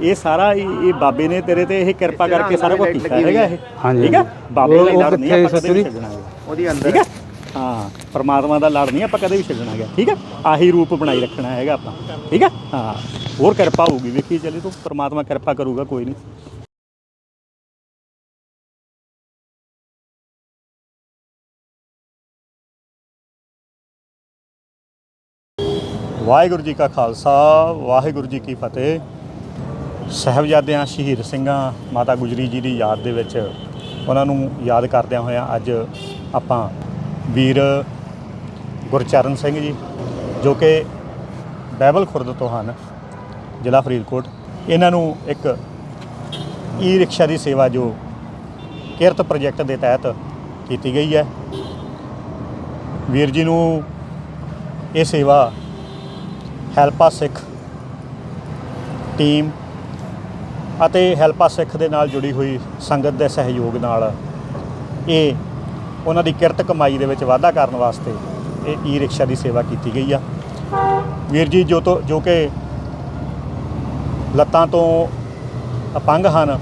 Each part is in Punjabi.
ਇਹ ਸਾਰਾ ਇਹ ਇਹ ਬਾਬੇ ਨੇ ਤੇਰੇ ਤੇ ਇਹ ਕਿਰਪਾ ਕਰਕੇ ਸਾਰਾ ਕੁਝ ਕੀਤਾ ਹੈਗਾ ਇਹ? ਹਾਂਜੀ, ਠੀਕ ਹਾਂਜੀ। ਬਾਬੇ ਦਾ ਉਹ ਲੜ ਨਹੀਂ ਕਿੱਥੇ ਆਪਾਂ ਕਦੇ ਵੀ ਸੱਚੀ? ਛੱਡਣਾ ਹੈਗਾ। ਉਹਦੀ ਅੰਦਰ। ਠੀਕ ਆ ਹਾਂ ਪਰਮਾਤਮਾ ਦਾ ਲੜ ਨਹੀਂ ਆਪਾਂ ਕਦੇ ਵੀ ਛੱਡਣਾ ਹੈਗਾ। ਠੀਕ ਆ ਆਹੀ ਰੂਪ ਬਣਾਈ ਰੱਖਣਾ ਹੈਗਾ ਆਪਾਂ। ਠੀਕ ਆ ਹਾਂ ਹੋਰ ਕਿਰਪਾ ਹੋਊਗੀ। ਵੇਖੀ ਚੱਲੀ ਤੂੰ ਪਰਮਾਤਮਾ ਕਿਰਪਾ ਕਰੂਗਾ ਕੋਈ ਨਹੀਂ। ਵਾਹਿਗੁਰੂ ਜੀ ਕਾ ਖਾਲਸਾ ਵਾਹਿਗੁਰੂ ਜੀ ਕੀ ਫਤਿਹ। ਸਾਹਿਬਜ਼ਾਦਿਆਂ, ਸ਼ਹੀਦ ਸਿੰਘਾਂ, ਮਾਤਾ ਗੁਜਰੀ ਜੀ ਦੀ ਯਾਦ ਦੇ ਵਿੱਚ ਉਹਨਾਂ ਨੂੰ ਯਾਦ ਕਰਦਿਆਂ ਹੋਇਆਂ ਅੱਜ ਆਪਾਂ ਵੀਰ ਗੁਰਚਰਨ ਸਿੰਘ ਜੀ, ਜੋ ਕਿ ਬਾਈਬਲ ਖੁਰਦ ਤੋਂ ਹਨ, ਜ਼ਿਲ੍ਹਾ ਫਰੀਦਕੋਟ, ਇਹਨਾਂ ਨੂੰ ਇੱਕ ਈ ਰਿਕਸ਼ਾ ਦੀ ਸੇਵਾ ਜੋ ਕਿਰਤ ਪ੍ਰੋਜੈਕਟ ਦੇ ਤਹਿਤ ਕੀਤੀ ਗਈ ਹੈ। ਵੀਰ ਜੀ ਨੂੰ ਇਹ ਸੇਵਾ ਹੈਲਪਾ ਸਿੱਖ ਟੀਮ ਅਤੇ ਹੈਲਪਾ ਸਿੱਖ ਦੇ ਨਾਲ ਜੁੜੀ ਹੋਈ ਸੰਗਤ ਦੇ ਸਹਿਯੋਗ ਨਾਲ ਇਹ ਉਹਨਾਂ ਦੀ ਕਿਰਤ ਕਮਾਈ ਦੇ ਵਿੱਚ ਵਾਧਾ ਕਰਨ ਵਾਸਤੇ ਇਹ ਈ ਰਿਕਸ਼ਾ ਦੀ ਸੇਵਾ ਕੀਤੀ ਗਈ ਆ। ਵੀਰ ਜੀ, ਜੋ ਤੋਂ ਜੋ ਕਿ ਲੱਤਾਂ ਤੋਂ ਅਪੰਗ ਹਨ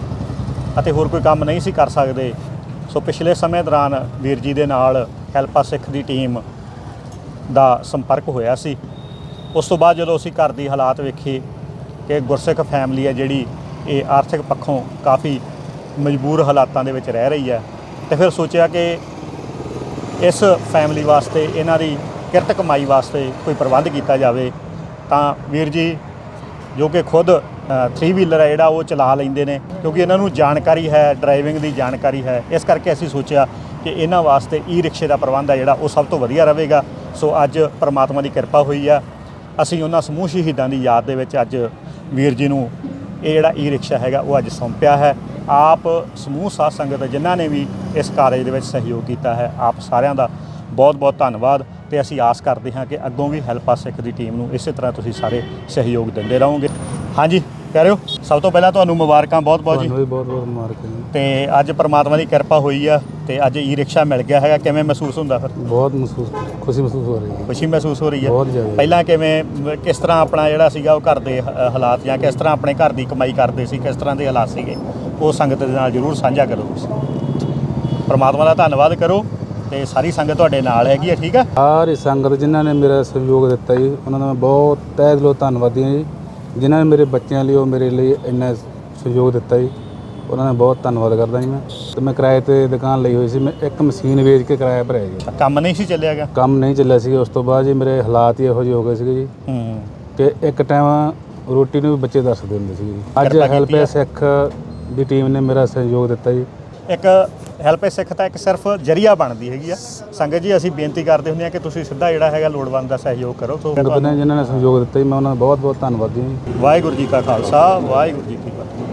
ਅਤੇ ਹੋਰ ਕੋਈ ਕੰਮ ਨਹੀਂ ਸੀ ਕਰ ਸਕਦੇ, ਸੋ ਪਿਛਲੇ ਸਮੇਂ ਦੌਰਾਨ ਵੀਰ ਜੀ ਦੇ ਨਾਲ ਹੈਲਪਾ ਸਿੱਖ ਦੀ ਟੀਮ ਦਾ ਸੰਪਰਕ ਹੋਇਆ ਸੀ। ਉਸ ਤੋਂ ਬਾਅਦ ਜਦੋਂ ਅਸੀਂ ਘਰ ਦੀ ਹਾਲਾਤ ਵੇਖੇ ਕਿ ਗੁਰਸਿੱਖ ਫੈਮਿਲੀ ਹੈ ਜਿਹੜੀ ਇਹ ਆਰਥਿਕ ਪੱਖੋਂ ਕਾਫੀ ਮਜਬੂਰ ਹਾਲਾਤਾਂ ਦੇ ਵਿੱਚ ਰਹਿ ਰਹੀ ਹੈ ਤੇ ਫਿਰ ਸੋਚਿਆ ਕਿ ਇਸ ਫੈਮਿਲੀ ਵਾਸਤੇ, ਇਹਨਾਂ ਦੀ ਕਿਰਤ ਕਮਾਈ ਵਾਸਤੇ ਕੋਈ ਪ੍ਰਬੰਧ ਕੀਤਾ ਜਾਵੇ, ਤਾਂ ਵੀਰ ਜੀ, ਜੋ ਕਿ ਖੁਦ 3 ਵੀਲਰ ਹੈ, ਜਿਹੜਾ ਉਹ ਚਲਾ ਲੈਂਦੇ ਨੇ, ਕਿਉਂਕਿ ਇਹਨਾਂ ਨੂੰ ਜਾਣਕਾਰੀ ਹੈ ਡਰਾਈਵਿੰਗ ਦੀ ਜਾਣਕਾਰੀ ਹੈ, ਇਸ ਕਰਕੇ ਅਸੀਂ ਸੋਚਿਆ ਕਿ ਇਹਨਾਂ ਵਾਸਤੇ ਈ ਰਿਕਸ਼ੇ ਦਾ ਪ੍ਰਬੰਧ ਹੈ, ਜਿਹੜਾ ਉਹ ਸਭ ਤੋਂ ਵਧੀਆ ਰਹੇਗਾ। ਸੋ ਅੱਜ ਪਰਮਾਤਮਾ ਦੀ ਕਿਰਪਾ ਹੋਈ ਆ ਅਸੀਂ ਉਹਨਾਂ ਸਮੂਹ ਸ਼ਹੀਦਾਂ ਦੀ ਯਾਦ ਦੇ ਵਿੱਚ ਅੱਜ ਵੀਰ ਜੀ ਨੂੰ ਇਹ ਜਿਹੜਾ ਈ ਰਿਕਸ਼ਾ ਹੈਗਾ, ਉਹ ਅੱਜ ਸੌਂਪਿਆ ਹੈ। ਆਪ ਸਮੂਹ ਸਾਧ ਸੰਗਤ ਜਿਨ੍ਹਾਂ ਨੇ ਵੀ ਇਸ ਕਾਰਜ ਦੇ ਵਿੱਚ ਸਹਿਯੋਗ ਕੀਤਾ ਹੈ, ਆਪ ਸਾਰਿਆਂ ਦਾ ਬਹੁਤ ਬਹੁਤ ਧੰਨਵਾਦ ਤੇ ਅਸੀਂ ਆਸ ਕਰਦੇ ਹਾਂ ਕਿ ਅੱਗੋਂ ਵੀ ਹੈਲਪਾ ਸਿੱਖ ਦੀ ਟੀਮ ਨੂੰ ਇਸੇ ਤਰ੍ਹਾਂ ਤੁਸੀਂ ਸਾਰੇ ਸਹਿਯੋਗ ਦਿੰਦੇ ਰਹੋਗੇ। ਹਾਂਜੀ। ਪਿਆਰਿਓ ਸਭ ਤੋਂ ਪਹਿਲਾਂ ਤੁਹਾਨੂੰ ਮੁਬਾਰਕਾਂ ਬਹੁਤ ਬਹੁਤ ਜੀ। ਤੁਹਾਨੂੰ ਵੀ ਬਹੁਤ ਬਹੁਤ ਮੁਬਾਰਕ ਹੈ ਜੀ। ਤੇ ਅੱਜ ਪ੍ਰਮਾਤਮਾ ਦੀ ਕਿਰਪਾ ਹੋਈ ਆ ਤੇ ਅੱਜ ਈ ਰਿਕਸ਼ਾ ਮਿਲ ਗਿਆ ਹੈਗਾ। ਕਿਵੇਂ ਮਹਿਸੂਸ ਹੁੰਦਾ ਫਿਰ? ਬਹੁਤ ਮਹਿਸੂਸ ਖੁਸ਼ੀ ਮਹਿਸੂਸ ਹੋ ਰਹੀ ਹੈ। ਖੁਸ਼ੀ ਮਹਿਸੂਸ ਹੋ ਰਹੀ ਹੈ। ਬਹੁਤ ਜ਼ਿਆਦਾ। ਪਹਿਲਾਂ ਕਿਵੇਂ ਮ, ਕਿਸ ਤਰ੍ਹਾਂ ਆਪਣਾ ਜਿਹੜਾ ਸੀਗਾ ਉਹ ਘਰ ਦੇ ਹ- ਹਾਲਾਤ ਜਾਂ ਕਿਸ ਤਰ੍ਹਾਂ ਆਪਣੇ ਘਰ ਦੀ ਕਮਾਈ ਕਰਦੇ ਸੀ ਕਿਸ ਤਰ੍ਹਾਂ ਦੇ ਹਾਲਾਤ ਸੀਗੇ ਉਹ ਸੰਗਤ ਦੇ ਨਾਲ ਜਰੂਰ ਸਾਂਝਾ ਕਰੋ ਤੁਸੀਂ। ਪ੍ਰਮਾਤਮਾ ਦਾ ਧੰਨਵਾਦ ਕਰੋ ਤੇ ਸਾਰੀ ਸੰਗਤ ਤੁਹਾਡੇ ਨਾਲ ਹੈਗੀ ਹੈ ਠੀਕ ਆ? ਸਾਰੀ ਸੰਗਤ ਜਿਨ੍ਹਾਂ ਨੇ ਮੇਰਾ ਸਹਿਯੋਗ ਦਿੱਤਾ ਜੀ ਉਹਨਾਂ ਦਾ ਮੈਂ ਬਹੁਤ ਤਹਿ ਦਿਲੋਂ ਧੰਨਵਾਦੀ ਹਾਂ ਜੀ। ਜਿਨ੍ਹਾਂ ਨੇ ਮੇਰੇ ਬੱਚਿਆਂ ਲਈ ਉਹ ਮੇਰੇ ਲਈ ਇੰਨਾ ਸਹਿਯੋਗ ਦਿੱਤਾ ਜੀ ਉਹਨਾਂ ਦਾ ਬਹੁਤ ਧੰਨਵਾਦ ਕਰਦਾ ਜੀ ਮੈਂ। ਤੇ ਮੈਂ ਕਿਰਾਏ ਤੇ ਦੁਕਾਨ ਲਈ ਹੋਈ ਸੀ ਮੈਂ ਇੱਕ ਮਸ਼ੀਨ ਵੇਚ ਕੇ ਕਿਰਾਇਆ ਭਰਿਆ ਜੀ। ਕੰਮ ਨਹੀਂ ਸੀ ਚੱਲਿਆਗਾ ਕੰਮ ਨਹੀਂ ਚੱਲਿਆ ਸੀ ਉਸ ਤੋਂ ਬਾਅਦ ਜੀ ਮੇਰੇ ਹਾਲਾਤ ਹੀ ਇਹੋ ਜਿਹੇ ਹੋ ਗਏ ਸੀਗੇ ਜੀ। ਹੂੰ। ਕਿ ਇੱਕ ਟਾਈਮ ਰੋਟੀ ਨੂੰ ਵੀ ਬੱਚੇ ਦੱਸਦੇ ਹੁੰਦੇ ਸੀ ਜੀ। ਅੱਜ ਕਿਰਪਾ ਕੀਤੀ ਹੈਲਪ ਹੈ। ਸਿੱਖ ਦੀ ਟੀਮ ਨੇ ਮੇਰਾ ਸਹਿਯੋਗ ਦਿੱਤਾ ਜੀ। ਇੱਕ ਹੈਲਪ ਸਿੱਖ ਤਾਂ ਇੱਕ ਸਿਰਫ ਜਰੀਆ ਬਣਦੀ ਹੈਗੀ ਆ। ਸੰਗਤ ਜੀ ਅਸੀਂ ਬੇਨਤੀ ਕਰਦੇ ਹੁੰਦੇ ਆ ਕਿ ਤੁਸੀਂ ਸਿੱਧਾ ਜਿਹੜਾ ਹੈਗਾ ਲੋੜਵੰਦ ਦਾ ਸਹਿਯੋਗ ਕਰੋ। ਸੋ ਜਿਨ੍ਹਾਂ ਨੇ ਸਹਿਯੋਗ ਦਿੱਤਾ ਜੀ ਮੈਂ ਉਹਨਾਂ ਦਾ ਬਹੁਤ ਬਹੁਤ ਧੰਨਵਾਦੀ ਹਾਂ ਜੀ। ਵਾਹਿਗੁਰੂ ਜੀ ਕਾ ਖਾਲਸਾ ਵਾਹਿਗੁਰੂ ਜੀ ਕੀ ਫਤਿਹ।